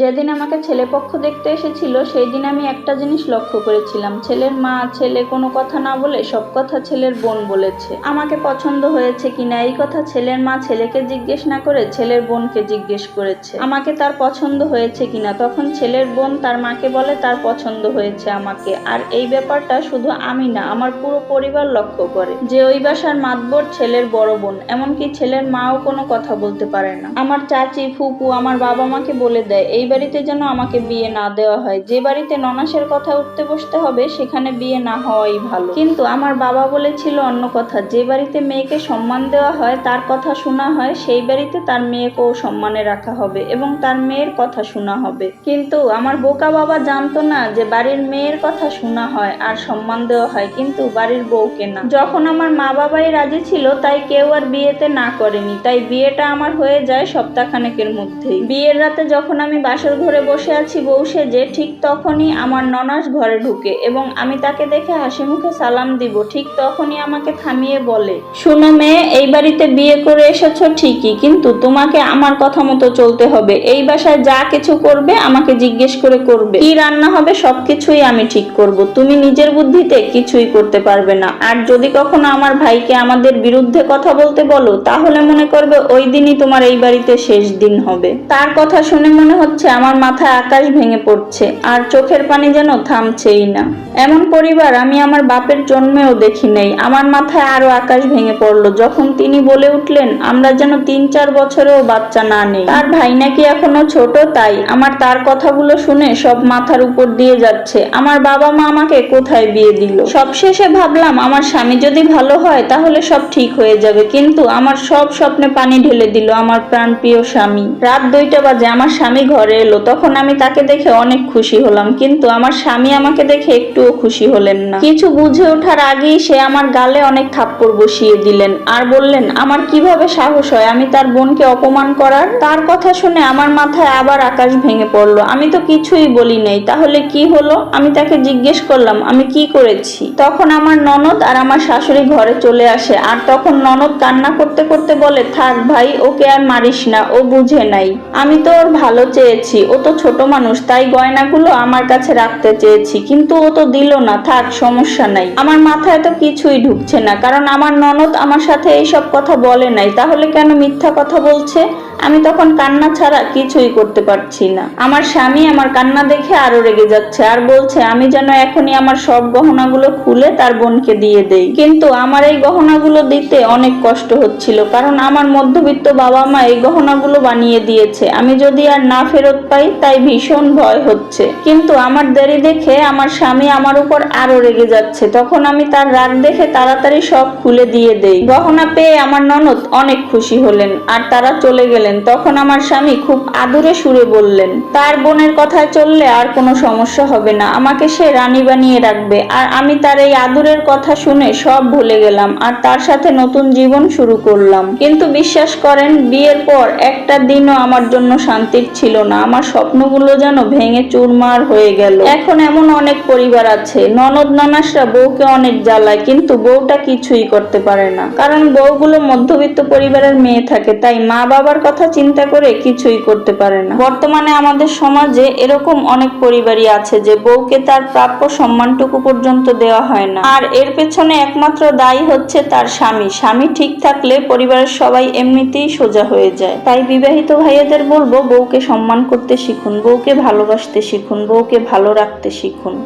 যেদিন আমাকে ছেলেপক্ষ দেখতে এসেছিল সেই দিন আমি একটা জিনিস লক্ষ্য করেছিলাম। ছেলের মা, ছেলে কোনো কথা না বলে সব কথা ছেলের বোন বলেছে। আমাকে পছন্দ হয়েছে কিনা, এই কথা ছেলের মা ছেলেকে জিজ্ঞেস না করে ছেলের বোনকে জিজ্ঞেস করেছে। আমাকে তার পছন্দ হয়েছে কিনা, তখন ছেলের বোন তার মাকে বলে তার পছন্দ হয়েছে আমাকে। আর এই ব্যাপারটা শুধু আমি না, আমার পুরো পরিবার লক্ষ্য করে। যে ওই বাসার মাতবর ছেলের বড় বোন, এমনকি ছেলের মাও কোনো কথা বলতে পারে না। আমার চাচি, ফুপু, আমার বাবা মাকে বলে দেয়, এই বাড়িতে যেন আমাকে বিয়ে না দেওয়া হয়। যে বাড়িতে ননাসের কথা উঠতে বসতে হবে, সেখানে বিয়ে না হওয়াই ভালো। কিন্তু আমার বাবা বলেছিল অন্য কথা, যে বাড়িতে মেয়েকে সম্মান দেওয়া হয়, তার কথা শোনা হয়, সেই বাড়িতে তার মেয়েকেও সম্মানে রাখা হবে এবং তার মেয়ের কথা শোনা হবে। কিন্তু আমার বোকা বাবা জানতো না যে বাড়ির মেয়ের কথা শোনা হয় আর সম্মান দেওয়া হয়, কিন্তু বাড়ির বউকে না। যখন আমার মা বাবাই রাজি ছিল, তাই কেউ আর বিয়েতে না করেনি। তাই বিয়েটা আমার হয়ে যায় সপ্তাহখানেকের মধ্যেই। বিয়ের রাতে যখন আমি বাসর ঘরে বসে আছি বউ সেজে, ঠিক তখনই আমার ননাস ঘরে ঢুকে এবং আমি তাকে দেখে হাসি মুখে সালাম দিব, ঠিক তখনই আমাকে থামিয়ে বলে, শুনো মেয়ে, এই বাড়িতে বিয়ে করে এসেছ ঠিকই, কিন্তু তোমাকে আমার কথা মতো চলতে হবে। এই বাসায় যা কিছু করবে আমাকে জিজ্ঞেস করে করবে। কি রান্না হবে সবকিছুই আমি ঠিক করব। তুমি নিজের বুদ্ধিতে কিছুই করতে পারবে না। আর যদি কখনো আমার ভাইকে আমাদের বিরুদ্ধে কথা বলতে বলো, তাহলে মনে করবে ওই দিনই তোমার এই বাড়িতে শেষ দিন হবে। তার কথা শুনে মনে হচ্ছে আমার মাথায় আকাশ ভেঙে পড়ছে, আর চোখের পানি যেন থামছেই না। এমন পরিবার আমি আমার বাপের জন্মেও দেখি নাই, আমার মাথায় আরও আকাশ ভেঙে পড়ল, যখন তিনি বলে উঠলেন, আমরা যেন তিন চার বছরেও বাচ্চা না নেই। তার ভাই নাকি এখনও ছোট তাই, আমার তার কথাগুলো শুনে সব মাথার উপর দিয়ে যাচ্ছে। আমার বাবা মা আমাকে কোথায় বিয়ে দিল? সবশেষে ভাবলাম, আমার স্বামী যদি ভালো হয়, তাহলে সব ঠিক হয়ে যাবে। কিন্তু আমার সব স্বপ্নে পানি ঢেলে দিল আমার প্রাণপ্রিয় স্বামী। রাত দুইটা বাজে, আমার স্বামী ঘরে এলো, তখন আমি তাকে দেখে অনেক খুশি হলাম, কিন্তু আমার স্বামী আমাকে দেখে একটুও খুশি হলেন না। কিছু বুঝে ওঠার আগেই সে আমার গালে অনেক থাপ্পড় বসিয়ে দিলেন আর বললেন, আমার কীভাবে সাহস হয়? আমি তার বোনকে অপমান করার? তার কথা শুনে আমার মাথায় আবার আকাশ ভেঙে পড়ল, আমি তো কিছুই বলি নাই, তাহলে কি হলো? আমি তাকে জিজ্ঞেস করলাম, আমি কি করেছি? তখন আমার ননদ আর আমার শাশুড়ি ঘরে চলে আসে, আর তখন ননদ কান্না করতে করতে বলে, থাক ভাই, ওকে আর মারিস না, ও বুঝে নাই। আমি তো ওর ভালো চেয়েছি ও তো ছোট মানুষ, তাই গয়নাগুলো আমার কাছে রাখতে চেয়েছি। কিন্তু ও তো দিল না, থাক, সমস্যা নাই। আমার মাথায় তো কিছুই ঢুকছে না, কারণ আমার ননদ আমার সাথে এইসব কথা বলে নাই। তাহলে কেন মিথ্যা কথা বলছে? আমি তখন কান্না ছাড়া কিছুই করতে পারছি না। আমার স্বামী আমার কান্না দেখে আরও রেগে যাচ্ছে আর বলছে, আমি যেন এখনই আমার সব গহনাগুলো খুলে তার বোনকে দিয়ে দেই। কিন্তু আমার এই গহনাগুলো দিতে অনেক কষ্ট হচ্ছিল, কারণ আমার মধ্যবিত্ত বাবা মা এই গহনাগুলো বানিয়ে দিয়েছে। আমি যদি আর না ফেরত পাই, তাই ভীষণ ভয় হচ্ছে। কিন্তু আমার দেরি দেখে আমার স্বামী আমার উপর আরও রেগে যাচ্ছে। তখন আমি তার রাগ দেখে তাড়াতাড়ি সব খুলে দিয়ে দেই। গহনা পেয়ে আমার ননদ অনেক খুশি হলেন আর তারা চলে গেলেন। তখন আমার স্বামী খুব আদুরে সুরে বললেন, তার বোনের কথায় চললে আর কোনো সমস্যা হবে না, আমাকে সে রানী বানিয়ে রাখবে। আর আমি তার এই আদুরের কথা শুনে সব ভুলে গেলাম, আর তার সাথে নতুন জীবন শুরু করলাম। কিন্তু বিশ্বাস করেন, বিয়ের পর একটা দিনও আমার জন্য শান্তির ছিল না, আমার স্বপ্নগুলো যেন ভেঙে চুরমার হয়ে গেল। এখন এমন অনেক পরিবার আছে, ননদ ননাসরা বউকে অনেক জ্বালায়, কিন্তু বউটা কিছুই করতে পারে না। কারণ বউগুলো মধ্যবিত্ত পরিবারের মেয়ে থাকে, তাই মা বাবার কথা চিন্তা করে কিছুই করতে পারে না। বর্তমানে আমাদের সমাজে এরকম অনেক পরিবারই আছে যে বউকে তার প্রাপ্য সম্মানটুকু পর্যন্ত দেওয়া হয় না। আর এর পেছনে একমাত্র দায়ী হচ্ছে তার স্বামী। স্বামী ঠিক থাকলে পরিবারের সবাই এমনিতেই সোজা হয়ে যায়। তাই বিবাহিত ভাইয়াদের বলব, বউকে সম্মান করতে শিখুন, বউকে ভালোবাসতে শিখুন, বউকে ভালো রাখতে শিখুন।